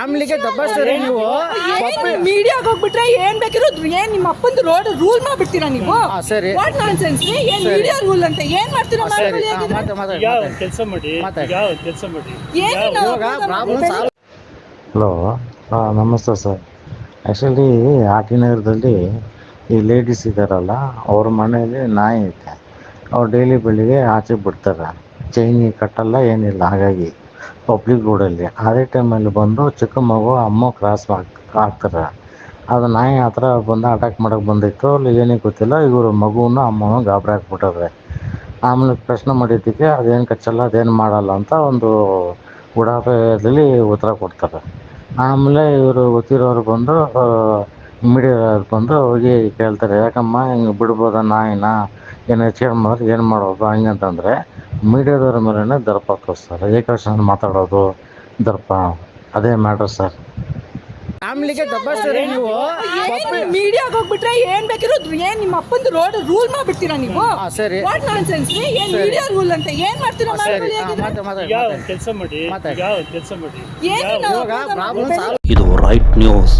ಫ್ಯಾಮಿಲಿಗೆ ದಬ್ಬಾಸ್ತಾರೆ ನೀವು? ಮೀಡಿಯಾಗ ಹೋಗ್ಬಿಟ್ರೆ ಏನ್ ಬೇಕಿರೋದು? ಏನ್ ನಿಮ್ಮ ಅಪ್ಪಂದು ರೋಡ್ ರೂಲ್ ಮಾಡ್ಬಿಡ್ತೀರಾ ನೀವು? ಹಾ, ಸರಿ. ವಾಟ್ ನಾನ್ ಸೆನ್ಸ್ ಏನ್ ಮೀಡಿಯಾ ರೂಲ್ ಅಂತ ಏನ್ ಮಾಡ್ತೀರಾ ಸರಿ ಮಾಡ್ಕೊಳ್ಳಿ ಹಾ, ಹಾಗಿದ್ರೆ? ಮಾತು ಮಾತಾಡಿ ಯಾವ ಮಾತಾಡಿ. ಕೆಲಸ ಮಾಡಿ? ಮಾತಾಡಿ. ಯಾವ ಕೆಲಸ ಮಾಡಿ? ಏನು ನಾವು ಇವಾಗ ಪ್ರಾಬ್ಲಮ್ ಸಾಲ್ವ್ ಹಲೋ ಹಾಂ ನಮಸ್ತೆ ಸರ್. ಆ್ಯಕ್ಚುಲಿ ಆಟಿ ನಗರದಲ್ಲಿ ಈ ಲೇಡೀಸ್ ಇದ್ದಾರಲ್ಲ ಅವ್ರ ಮನೆಯಲ್ಲಿ ನಾಯಿ ಐತೆ. ಅವ್ರು ಡೈಲಿ ಬೆಳಿಗ್ಗೆ ಆಚೆ ಬಿಡ್ತಾರೆ. ಚೈನಿ ಕಟ್ಟಲ್ಲ ಏನಿಲ್ಲ. ಹಾಗಾಗಿ ಪಬ್ಲಿಕ್ ರೋಡಲ್ಲಿ. ಅದೇ ಟೈಮಲ್ಲಿ ಬಂದು ಚಿಕ್ಕ ಮಗು, ಅಮ್ಮ ಕ್ರಾಸ್ ಹಾಕ್ತಾರೆ. ಅದು ನಾಯಿ ಹತ್ರ ಬಂದು ಅಟ್ಯಾಕ್ ಮಾಡೋಕೆ ಬಂದಿತ್ತು. ಅಲ್ಲಿ ಏನೇ ಗೊತ್ತಿಲ್ಲ, ಇವರು ಮಗುವನ್ನು ಅಮ್ಮನ ಗಾಬರಿ ಹಾಕ್ಬಿಟ್ಟವ್ರೆ ಆಮೇಲೆ ಪ್ರಶ್ನೆ ಮಾಡಿದ್ದಕ್ಕೆ, ಅದೇನು ಕಚ್ಚಲ್ಲ, ಅದೇನು ಮಾಡಲ್ಲ ಅಂತ ಒಂದು ಉಡಾಫೆಯಲ್ಲಿ ಉತ್ತರ ಕೊಡ್ತಾರೆ. ಆಮೇಲೆ ಇವರು ಗೊತ್ತಿರೋರು ಬಂದು ಮೀಡಿಯಾದವ್ರು ಬಂದು ಹೋಗಿ ಕೇಳ್ತಾರೆ, ಯಾಕಮ್ಮ, ಹಿಂಗೆ ಬಿಡ್ಬೋದ ನಾಯಿನ? ಏನು ಹೆಚ್ಚು ಮಾಡಿದ್ರೆ ಏನು ಮಾಡೋದು ಹಂಗಂತಂದರೆ ಮೀಡಿಯಾದವ್ರ ಮೇಲೇ ದರ್ಪ ಹಾಕಿಸ್ತಾರೆ. ಏಕವಚನ ಮಾತಾಡೋದು ದರ್ಪ. ಅದೇ ಮ್ಯಾಟರ್ ಸರ್ ಫ್ಯಾಮಿಲಿಗೆ ದಬ್ಬಾಸ್ತೀರಿ ನೀವು. ಏನ್ ಮೀಡಿಯಾಗ ಹೋಗ್ಬಿಟ್ರೆ ಏನ್ ಬೇಕಿರೋ ಏನ್ ನಿಮ್ಮ ಅಪ್ಪಂದು ರೋಡ್ ರೂಲ್ ಮಾಡ್ಬಿಡ್ತೀರಾ ನೀವು? ಹಾ, ಸರಿ. ವಾಟ್ ನಾನ್ಸೆನ್ಸ್ ಸೆನ್ಸ್ ಏನ್ ಮೀಡಿಯಾ ರೂಲ್ ಅಂತ ಏನ್ ಮಾಡ್ತೀರಾ. ಕೆಲಸ ಮಾಡಿ. ಕೆಲಸ ಮಾಡಿ? ಏನು ಇದು ರೈಟ್ ನ್ಯೂಸ್